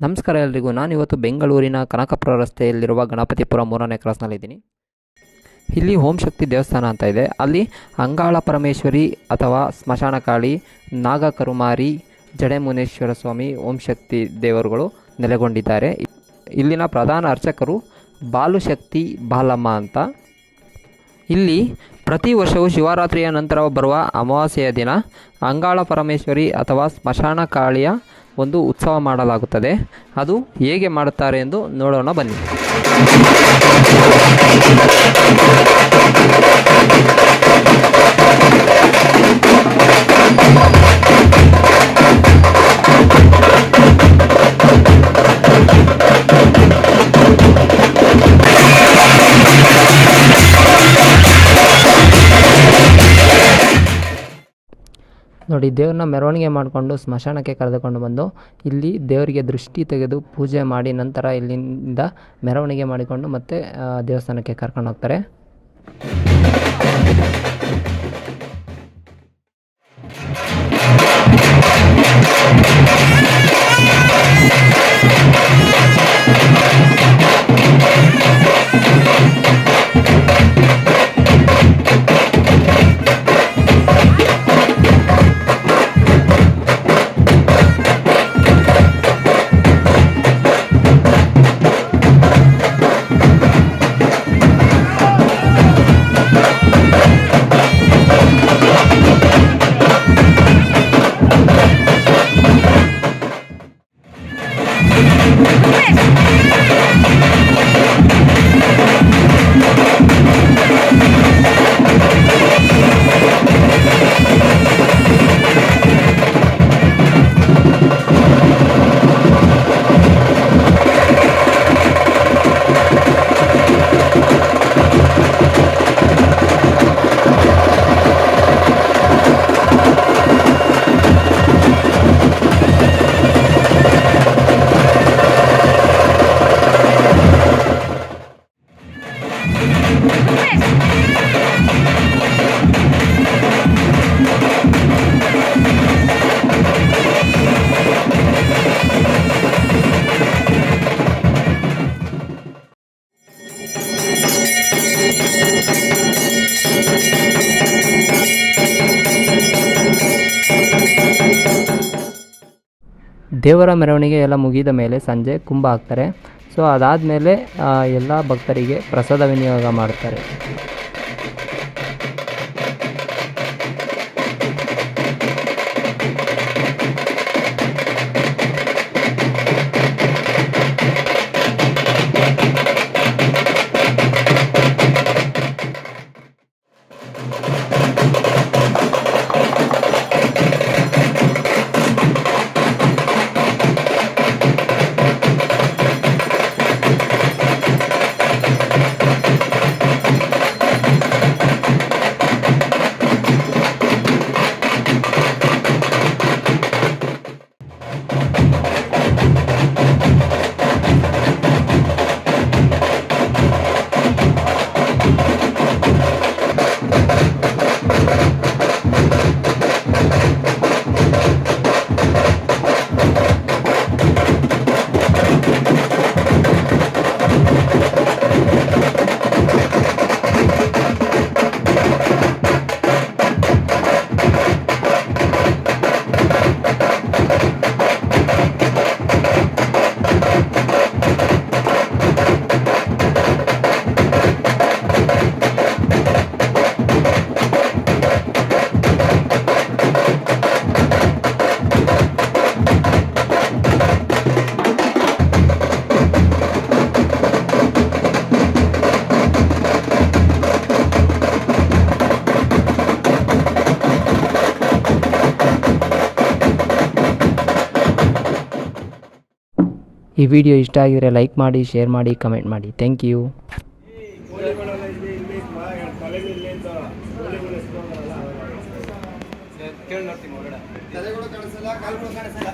ನಮಸ್ಕಾರ ಎಲ್ರಿಗೂ. ನಾನು ಇವತ್ತು ಬೆಂಗಳೂರಿನ ಕನಕಪುರ ರಸ್ತೆಯಲ್ಲಿರುವ ಗಣಪತಿಪುರ ಮೂರನೇ ಕ್ರಾಸ್ನಲ್ಲಿದ್ದೀನಿ ಇಲ್ಲಿ ಓಂ ಶಕ್ತಿ ದೇವಸ್ಥಾನ ಅಂತ ಇದೆ. ಅಲ್ಲಿ ಅಂಗಾಳ ಪರಮೇಶ್ವರಿ ಅಥವಾ ಸ್ಮಶಾನಕಾಳಿ, ನಾಗಕರುಮಾರಿ, ಜಡೆಮುನೇಶ್ವರ ಸ್ವಾಮಿ, ಓಂ ಶಕ್ತಿ ದೇವರುಗಳು ನೆಲೆಗೊಂಡಿದ್ದಾರೆ. ಇಲ್ಲಿನ ಪ್ರಧಾನ ಅರ್ಚಕರು ಬಾಲುಶಕ್ತಿ ಬಾಲಮ್ಮ ಅಂತ. ಇಲ್ಲಿ ಪ್ರತಿ ವರ್ಷವೂ ಶಿವರಾತ್ರಿಯ ನಂತರ ಬರುವ ಅಮಾವಾಸ್ಯೆಯ ದಿನ ಅಂಗಾಳ ಪರಮೇಶ್ವರಿ ಅಥವಾ ಸ್ಮಶಾನ ಕಾಳಿಯ ಒಂದು ಉತ್ಸವ ಮಾಡಲಾಗುತ್ತದೆ. ಅದು ಹೇಗೆ ಮಾಡುತ್ತಾರೆ ಎಂದು ನೋಡೋಣ ಬನ್ನಿ. ನೋಡಿ, ದೇವ್ರನ್ನ ಮೆರವಣಿಗೆ ಮಾಡಿಕೊಂಡು ಸ್ಮಶಾನಕ್ಕೆ ಕರೆದುಕೊಂಡು ಬಂದು ಇಲ್ಲಿ ದೇವರಿಗೆ ದೃಷ್ಟಿ ತೆಗೆದು ಪೂಜೆ ಮಾಡಿ ನಂತರ ಇಲ್ಲಿಂದ ಮೆರವಣಿಗೆ ಮಾಡಿಕೊಂಡು ಮತ್ತೆ ದೇವಸ್ಥಾನಕ್ಕೆ ಕರ್ಕೊಂಡು ಹೋಗ್ತಾರೆ. ದೇವರ ಮೆರವಣಿಗೆ ಎಲ್ಲ ಮುಗಿದ ಮೇಲೆ ಸಂಜೆ ಕುಂಭ ಹಾಕ್ತಾರೆ ಸೊ ಅದಾದಮೇಲೆ ಎಲ್ಲ ಭಕ್ತರಿಗೆ ಪ್ರಸಾದ ವಿನಿಯೋಗ ಮಾಡ್ತಾರೆ. ಈ ವಿಡಿಯೋ ಇಷ್ಟ ಆಗಿದರೆ ಲೈಕ್ ಮಾಡಿ ಶೇರ್ ಮಾಡಿ ಕಮೆಂಟ್ ಮಾಡಿ. ಥ್ಯಾಂಕ್ ಯು ತಲೆಗಳು ಕಾಣಿಸಲ್ಲ ಕಾಲುಗಳು ಕಾಣಿಸಲ್ಲ.